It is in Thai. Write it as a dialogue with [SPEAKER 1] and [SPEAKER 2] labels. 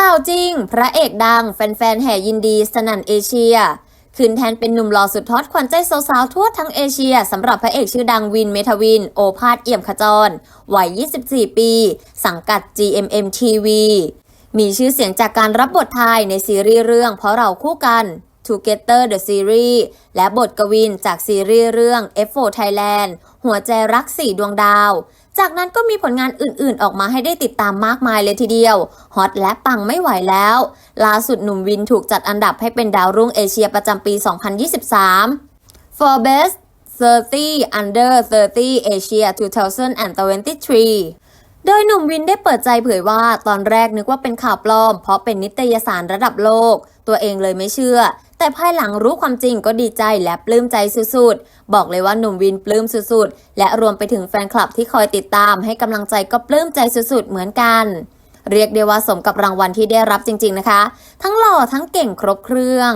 [SPEAKER 1] ข่าวจริง พระเอกดัง แฟนๆ แห่ยินดีสนั่นเอเชีย คืนแทนเป็นหนุ่มหล่อสุดฮอตขวัญใจสาวๆทั่วทั้งเอเชียสำหรับพระเอกชื่อดังวินเมทวิน โอภาสเอี่ยมขจร วัย 24 ปี สังกัด GMM TV มีชื่อเสียงจากการรับบทไทยในซีรีส์เรื่องเพราะเราคู่กัน Together the Series และบทกวินจากซีรีส์เรื่อง F4 Thailand หัวใจรักสี่ดวงดาว จากนั้นก็มีผลงานอื่นๆ ออกมาให้ได้ติดตามมากมายเลยทีเดียว ฮอตและปังไม่ไหวแล้ว ล่าสุดหนุ่มวินถูกจัดอันดับให้เป็นดาวรุ่งเอเชียประจำปี 2023 Forbes 30 Under 30 Asia 2023โดยหนุ่มวินได้เปิดใจเผยว่าตอนแรกนึกว่าเป็นข่าวปลอม เพราะเป็นนิตยสารระดับโลก ตัวเองเลยไม่เชื่อ แต่ภายหลังรู้ความจริงก็ดีใจและปลื้มใจสุดๆ บอกเลยว่าหนุ่มวินปลื้มสุดๆ และรวมไปถึงแฟนคลับที่คอยติดตามให้กำลังใจก็ปลื้มใจสุดๆ เหมือนกัน เรียกได้ว่าสมกับรางวัลที่ได้รับจริง ๆนะคะ ทั้งหล่อทั้งเก่งครบเครื่อง